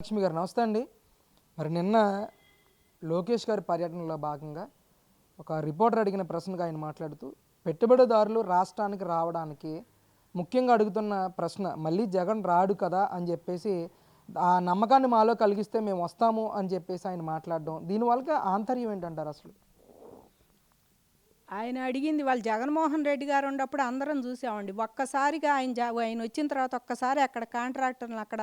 లక్ష్మి గారు నమస్తే అండి. మరి నిన్న లోకేష్ గారి పర్యటనలో భాగంగా ఒక రిపోర్టర్ అడిగిన ప్రశ్నకు ఆయన మాట్లాడుతూ పెట్టుబడిదారులు రాష్ట్రానికి రావడానికి ముఖ్యంగా అడుగుతున్న ప్రశ్న మళ్ళీ జగన్ రాడు కదా అని చెప్పేసి ఆ నమ్మకాన్ని మాలో కలిగిస్తే మేము వస్తాము అని చెప్పేసి ఆయన మాట్లాడడం దీనివల్ల ఆంతర్యం ఏంటంటారు అసలు? ఆయన అడిగింది వాళ్ళు జగన్మోహన్ రెడ్డి గారు ఉన్నప్పుడు అందరం చూసామండి. ఒక్కసారిగా ఆయన జా ఆయన వచ్చిన తర్వాత ఒక్కసారి అక్కడ కాంట్రాక్టర్లు అక్కడ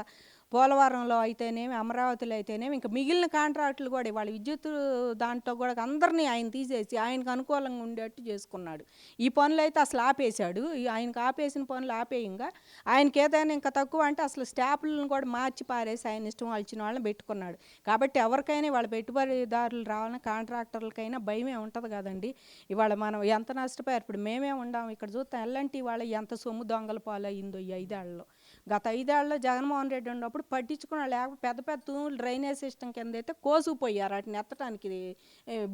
పోలవరంలో అయితేనేమి అమరావతిలో అయితేనేమి ఇంకా మిగిలిన కాంట్రాక్టులు కూడా వాళ్ళ విద్యుత్ దాంట్లో కూడా అందరినీ ఆయన తీసేసి ఆయనకు అనుకూలంగా ఉండేట్టు చేసుకున్నాడు. ఈ పనులు అయితే అసలు ఆపేశాడు. ఆయనకు ఆపేసిన పనులు ఆపేయంగా ఆయనకి ఏదైనా ఇంకా తక్కువ అంటే అసలు స్టాపులను కూడా మార్చి పారేసి ఆయన ఇష్టం వచ్చిన వాళ్ళని పెట్టుకున్నాడు. కాబట్టి ఎవరికైనా వాళ్ళ పెట్టుబడిదారులు రావాలని కాంట్రాక్టర్లకైనా భయమే ఉంటుంది కదండి. ఇవాళ మనం ఎంత నష్టపోయారు? ఇప్పుడు మేమే ఉండాం ఇక్కడ చూస్తాం ఎల్లంటి వాళ్ళ ఎంత సొమ్ము దొంగల పాలయ్యిందో ఈ ఐదేళ్ళలో. గత ఐదేళ్ళలో జగన్మోహన్ రెడ్డి ఉన్నప్పుడు పట్టించుకున్న లేకపోతే పెద్ద పెద్ద తూములు డ్రైనేజ్ సిస్టమ్ కింద అయితే కోసుకుపోయారు. వాటిని ఎత్తడానికి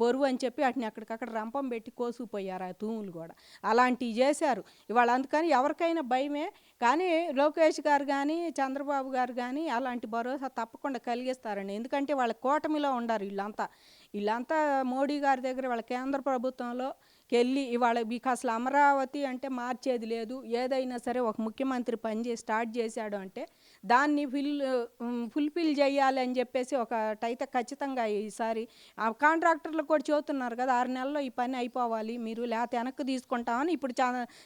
బరువు అని చెప్పి వాటిని అక్కడికక్కడ రంపం పెట్టి కోసుకుపోయారు ఆ తూములు కూడా. అలాంటివి చేశారు. ఇవాళ అందుకని ఎవరికైనా భయమే. కానీ లోకేష్ గారు కానీ చంద్రబాబు గారు కానీ అలాంటి భరోసా తప్పకుండా కలిగిస్తారండి. ఎందుకంటే వాళ్ళ కూటమిలో ఉండారు వీళ్ళంతా. వీళ్ళంతా మోడీ గారి దగ్గర వాళ్ళ కేంద్ర ప్రభుత్వంలో వెళ్ళి ఇవాళ మీకు అసలు అమరావతి అంటే మార్చేది లేదు. ఏదైనా సరే ఒక ముఖ్యమంత్రి పని చేసి స్టార్ట్ చేశాడు అంటే దాన్ని ఫిల్ ఫుల్ఫిల్ చేయాలి అని చెప్పేసి ఒకటైతే ఖచ్చితంగా ఈసారి ఆ కాంట్రాక్టర్లు కూడా చెబుతున్నారు కదా ఆరు నెలల్లో ఈ పని అయిపోవాలి మీరు లేకపోతే వెనక్కి తీసుకుంటామని ఇప్పుడు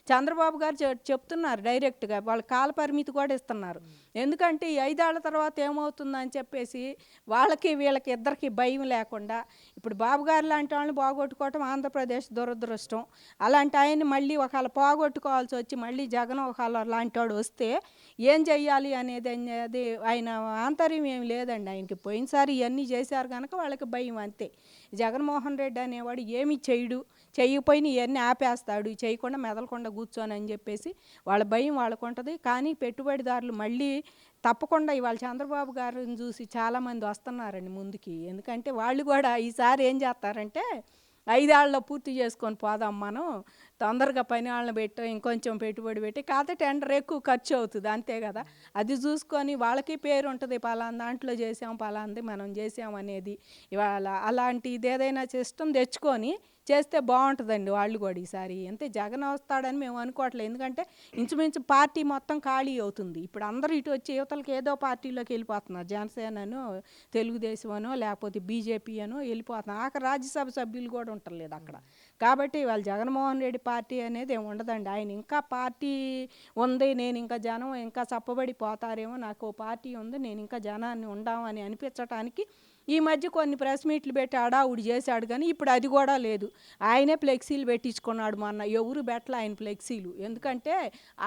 చంద్రబాబు గారు చెప్తున్నారు డైరెక్ట్గా వాళ్ళ కాల పరిమితి కూడా ఇస్తున్నారు. ఎందుకంటే ఈ ఐదేళ్ళ తర్వాత ఏమవుతుందని చెప్పేసి వాళ్ళకి వీళ్ళకి ఇద్దరికి భయం లేకుండా ఇప్పుడు బాబుగారు లాంటి వాళ్ళని బాగొట్టుకోవటం ఆంధ్రప్రదేశ్ దురదృష్టం. అలాంటి ఆయన్ని మళ్ళీ ఒకవేళ పోగొట్టుకోవాల్సి వచ్చి మళ్ళీ జగన్ ఒకవేళ లాంటి వాడు వస్తే ఏం చెయ్యాలి అనేది అనేది ఆయన ఆంతర్యం ఏమి లేదండి. ఆయనకి పోయినసారి ఇవన్నీ చేశారు కనుక వాళ్ళకి భయం అంతే. జగన్మోహన్ రెడ్డి అనేవాడు ఏమి చేయడు చేయకపోయిన ఇవన్నీ ఆపేస్తాడు చేయకుండా మెదలకుండా కూర్చొని అని చెప్పేసి వాళ్ళ భయం వాళ్ళకు ఉంటుంది కానీ పెట్టుబడిదారులు మళ్ళీ తప్పకుండా ఇవాళ చంద్రబాబు గారిని చూసి చాలామంది వస్తున్నారండి ముందుకి. ఎందుకంటే వాళ్ళు కూడా ఈసారి ఏం చేస్తారంటే ఐదేళ్ళలో పూర్తి చేసుకొని పోదాం మనం. తొందరగా పని వాళ్ళని పెట్టి ఇంకొంచెం పెట్టుబడి పెట్టి కాకపోతే టెండర్ ఎక్కువ ఖర్చు అవుతుంది అంతే కదా. అది చూసుకొని వాళ్ళకి పేరు ఉంటుంది పలానా దాంట్లో చేసాం పలాంది మనం చేసాం అనేది. ఇవాళ అలాంటి ఇదేదైనా సిస్టమ్ తెచ్చుకొని చేస్తే బాగుంటుందండి వాళ్ళు కూడా ఈసారి. అంతే జగన్ వస్తాడని మేము అనుకోవట్లేదు. ఎందుకంటే ఇంచుమించు పార్టీ మొత్తం ఖాళీ అవుతుంది. ఇప్పుడు అందరూ ఇటు వచ్చి యువతలకి ఏదో పార్టీలోకి వెళ్ళిపోతున్నారు. జనసేనను తెలుగుదేశం అనో లేకపోతే బీజేపీ అనో వెళ్ళిపోతున్నారు. ఆఖరి రాజ్యసభ సభ్యులు కూడా ఉండలేదు అక్కడ. కాబట్టి వాళ్ళు జగన్మోహన్ రెడ్డి పార్టీ అనేది ఏమి ఉండదండి. ఆయన ఇంకా పార్టీ ఉంది నేను ఇంకా జనం ఇంకా చప్పబడి పోతారేమో నాకు ఓ పార్టీ ఉంది నేను ఇంకా జనాన్ని ఉండామని అనిపించటానికి ఈ మధ్య కొన్ని ప్రెస్ మీట్లు పెట్టి అడావుడి చేశాడు కానీ ఇప్పుడు అది కూడా లేదు. ఆయనే ఫ్లెక్సీలు పెట్టించుకున్నాడు మొన్న. ఎవరు బెట్టలు ఆయన ఫ్లెక్సీలు. ఎందుకంటే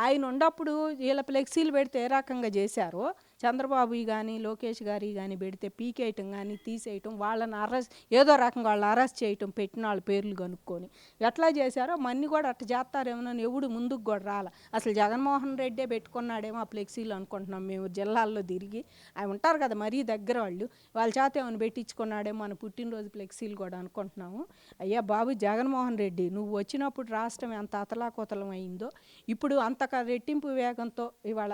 ఆయన ఉన్నప్పుడు వీళ్ళ ఫ్లెక్సీలు పెడితే ఏ రకంగా చేశారో చంద్రబాబు కానీ లోకేష్ గారి కానీ పెడితే పీకేయటం కానీ తీసేయటం వాళ్ళని అరెస్ట్ ఏదో రకంగా వాళ్ళు అరెస్ట్ చేయటం పెట్టిన వాళ్ళ పేర్లు కనుక్కొని. ఎట్లా చేశారో మన్ని కూడా అట్లా చేస్తారేమోనని ఎవడు ముందుకు కూడా రాల. అసలు జగన్మోహన్ రెడ్డే పెట్టుకున్నాడేమో ఆ ఫ్లెక్సీలు అనుకుంటున్నాం మేము జిల్లాల్లో తిరిగి. అవి ఉంటారు కదా మరీ దగ్గర వాళ్ళు. వాళ్ళ చేత ఏమైనా పెట్టించుకున్నాడేమో మన పుట్టినరోజు ఫ్లెక్సీలు కూడా అనుకుంటున్నాము. అయ్యా బాబు జగన్మోహన్ రెడ్డి నువ్వు వచ్చినప్పుడు రాష్ట్రం ఎంత అతలాకుతలం అయిందో ఇప్పుడు అంత రెట్టింపు వేగంతో ఇవాళ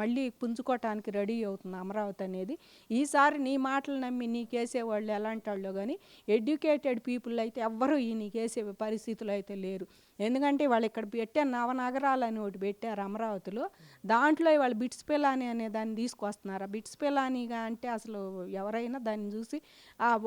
మళ్ళీ పుంజు మళ్ళీ పుంజుకోవటానికి రెడీ అవుతుంది అమరావతి అనేది. ఈసారి నీ మాటలు నమ్మి నీకేసే వాళ్ళు ఎలాంటి వాళ్ళు కానీ ఎడ్యుకేటెడ్ పీపుల్ అయితే ఎవ్వరూ ఈ నీకేసే పరిస్థితులు అయితే లేరు. ఎందుకంటే వాళ్ళు ఇక్కడ పెట్టే నవనగరాలు అని ఒకటి పెట్టారు అమరావతిలో. దాంట్లో వాళ్ళు బిట్స్ పిలాని అనే దాన్ని తీసుకొస్తున్నారు? ఆ బిట్స్ పిలానిగా అంటే అసలు ఎవరైనా దాన్ని చూసి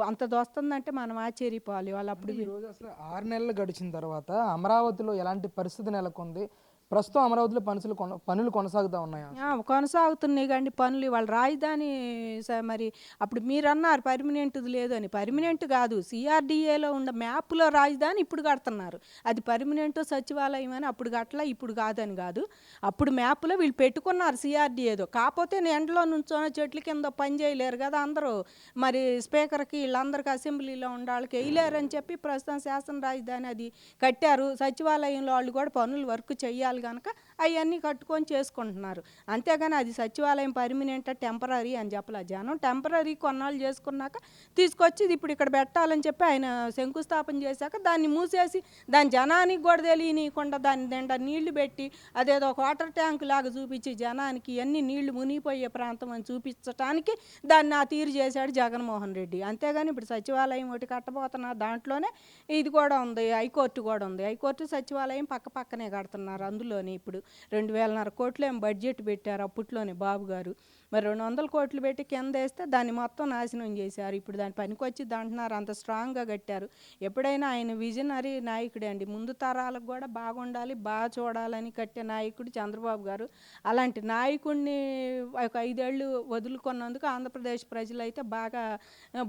అంత దొస్తుందంటే మనం ఆశ్చర్యపోవాలి. వాళ్ళు అప్పుడు ఈ రోజు అసలు ఆరు నెలలు గడిచిన తర్వాత అమరావతిలో ఎలాంటి పరిస్థితి నెలకొంది? ప్రస్తుతం అమరావతిలో పనులు కొన పనులు కొనసాగుతూ ఉన్నాయా? కొనసాగుతున్నాయి కానీ పనులు వాళ్ళ రాజధాని స- మరి అప్పుడు మీరు అన్నారు పర్మనెంట్ది లేదు అని. పర్మనెంట్ కాదు. సిఆర్డిఏలో ఉన్న మ్యాప్లో రాజధాని ఇప్పుడు కడుతున్నారు. అది పర్మనెంట్ సచివాలయం అని అప్పుడు కట్టలా ఇప్పుడు కాదని కాదు. అప్పుడు మ్యాప్లో వీళ్ళు పెట్టుకున్నారు సిఆర్డిఏదో. కాకపోతే ఎండలో నుంచో చెట్ల కింద పని చేయలేరు కదా అందరూ. మరి స్పీకర్కి వీళ్ళందరికీ అసెంబ్లీలో ఉండే వాళ్ళకి వేయలేరని చెప్పి ప్రస్తుతం శాసన రాజధాని అది కట్టారు. సచివాలయంలో వాళ్ళు కూడా పనులు వర్క్ చేయాలి కనుక అవన్నీ కట్టుకొని చేసుకుంటున్నారు. అంతేగాని అది సచివాలయం పర్మినెంట్ టెంపరీ అని చెప్పలే. జనం టెంపరీ కొన్నాళ్ళు చేసుకున్నాక తీసుకొచ్చి ఇది ఇప్పుడు ఇక్కడ పెట్టాలని చెప్పి ఆయన శంకుస్థాపన చేశాక దాన్ని మూసేసి దాని జనానికి కూడా తెలియనియకుండా దాని నిండా నీళ్ళు పెట్టి అదేదో ఒక వాటర్ ట్యాంక్ లాగా చూపించి జనానికి అన్ని నీళ్ళు మునిగిపోయే ప్రాంతం అని చూపించటానికి దాన్ని ఆ తీరు చేశాడు జగన్మోహన్ రెడ్డి. అంతేగాని ఇప్పుడు సచివాలయం ఒకటి కట్టబోతున్న దాంట్లోనే ఇది కూడా ఉంది హైకోర్టు కూడా ఉంది. హైకోర్టు సచివాలయం పక్క పక్కనే కడుతున్నారు. అందులో రోజుల్లోనే ఇప్పుడు రెండు వేలన్నర కోట్లు ఏం బడ్జెట్ పెట్టారు అప్పట్లోనే బాబు గారు మరి రెండు వందల కోట్లు పెట్టి కింద వేస్తే దాన్ని మొత్తం నాశనం చేశారు. ఇప్పుడు దాని పనికి వచ్చింది అంటున్నారు అంత స్ట్రాంగ్గా కట్టారు. ఎప్పుడైనా ఆయన విజనరీ నాయకుడే అండి. ముందు తరాలకు కూడా బాగుండాలి బాగా చూడాలని కట్టే నాయకుడు చంద్రబాబు గారు. అలాంటి నాయకుడిని ఒక ఐదేళ్ళు వదులుకున్నందుకు ఆంధ్రప్రదేశ్ ప్రజలు అయితే బాగా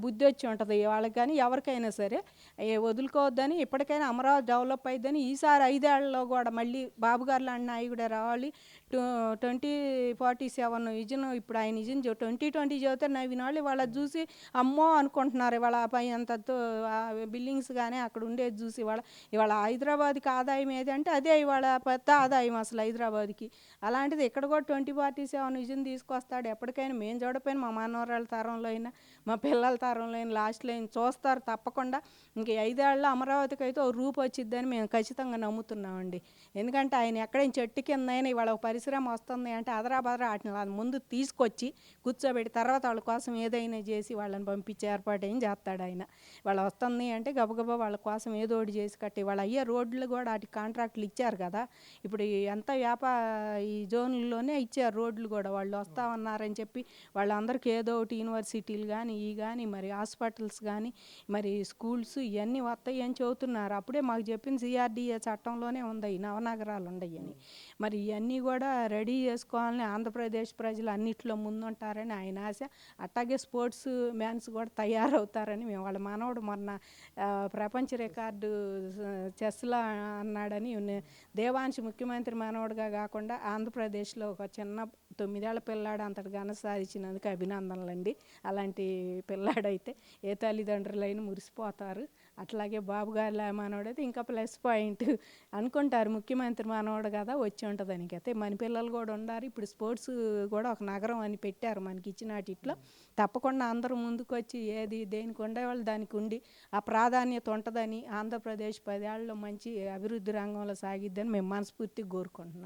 బుద్ధి వచ్చి ఉంటుంది. వాళ్ళకి కానీ ఎవరికైనా సరే ఏ వదులుకోవద్దని ఇప్పటికైనా అమరావతి డెవలప్ అయిద్దని ఈసారి ఐదేళ్ళలో కూడా మళ్ళీ బాబు గారు లాంటి నాయకుడే రావాలి. ట్వంటీ ఫార్టీ సెవెన్ విజన్ ఇప్పుడు ఇప్పుడు ఆయన విజన్ ట్వంటీ ట్వంటీ చదువుతారు నవ్విన వాళ్ళు వాళ్ళ చూసి అమ్మో అనుకుంటున్నారు. ఇవాళ ఆ పై అంత బిల్డింగ్స్ కానీ అక్కడ ఉండేది చూసి ఇవాళ ఇవాళ హైదరాబాద్కి ఆదాయం ఏదంటే అదే ఇవాళ పెద్ద ఆదాయం అసలు హైదరాబాద్కి. అలాంటిది ఇక్కడ కూడా ట్వంటీ పార్టీస్ సెవెన్ నిజం తీసుకొస్తాడు. ఎప్పటికైనా మేము చూడపోయినా మా మనవరాళ్ళ తరంలో అయినా మా పిల్లల తరంలో అయినా లాస్ట్లో అయినా చూస్తారు తప్పకుండా. ఇంక ఐదేళ్ళ ఐదేళ్ళలో అమరావతికి అయితే ఓ రూపు వచ్చిద్దని మేము ఖచ్చితంగా నమ్ముతున్నామండి. ఎందుకంటే ఆయన ఎక్కడైనా చెట్టు కింద అయినా ఇవాళ ఒక పరిశ్రమ వస్తుంది అంటే అదరాబదరా వాటిని ముందు ముందు తీసుకొచ్చి కూర్చోబెట్టి తర్వాత వాళ్ళ కోసం ఏదైనా చేసి వాళ్ళని పంపించే ఏర్పాటు ఏం చేస్తాడు ఆయన. వాళ్ళు వస్తుంది అంటే గబగబా వాళ్ళ కోసం ఏదో ఒకటి చేసి కట్టి వాళ్ళు అయ్యే రోడ్లు కూడా వాటి కాంట్రాక్ట్లు ఇచ్చారు కదా. ఇప్పుడు ఎంత వ్యాపార ఈ జోన్లలోనే ఇచ్చారు రోడ్లు కూడా. వాళ్ళు వస్తామన్నారని చెప్పి వాళ్ళందరికీ ఏదో ఒకటి యూనివర్సిటీలు కానీ ఈ కానీ మరి హాస్పిటల్స్ కానీ మరి స్కూల్స్ ఇవన్నీ వస్తాయి అని చెబుతున్నారు. అప్పుడే మాకు చెప్పిన సిఆర్డిఏ చట్టంలోనే ఉంది ఈ నవనగరాలు అని మరి ఇవన్నీ కూడా రెడీ చేసుకోవాలని ఆంధ్రప్రదేశ్ ప్రజలు అన్నిట్లో ముందుంటారని ఆయన ఆశ. అట్లాగే స్పోర్ట్స్ మ్యాన్స్ కూడా తయారవుతారని మేము వాళ్ళ మానవుడు మొన్న ప్రపంచ రికార్డు చెస్లో అన్నాడని నే- దేవాంశ్ ముఖ్యమంత్రి మనవడుగా కాకుండా ఆంధ్రప్రదేశ్లో ఒక చిన్న తొమ్మిదేళ్ళ పిల్లాడు అంతటి ఘన సాధించినందుకు అభినందనలండి. అలాంటి పిల్లాడైతే ఏ తల్లిదండ్రులైనా మురిసిపోతారు. అట్లాగే బాబు మానవుడు మనవడైతే ఇంకా ప్లస్ పాయింట్ అనుకుంటారు. ముఖ్యమంత్రి మనవడు కదా వచ్చి ఉంటుంది అని. అయితే మన పిల్లలు కూడా ఉండారు ఇప్పుడు స్పోర్ట్స్ కూడా ఒక నగరం అని పెట్టారు మనకి ఇచ్చినాటిట్లో తప్పకుండా అందరూ ముందుకు వచ్చి ఏది దేనికి ఉండేవాళ్ళు దానికి ఉండి ఆ ప్రాధాన్యత ఉంటుందని ఆంధ్రప్రదేశ్ పదేళ్ళలో మంచి అభివృద్ధి రంగంలో సాగిద్దని మేము మనస్ఫూర్తిగా కోరుకుంటున్నాం.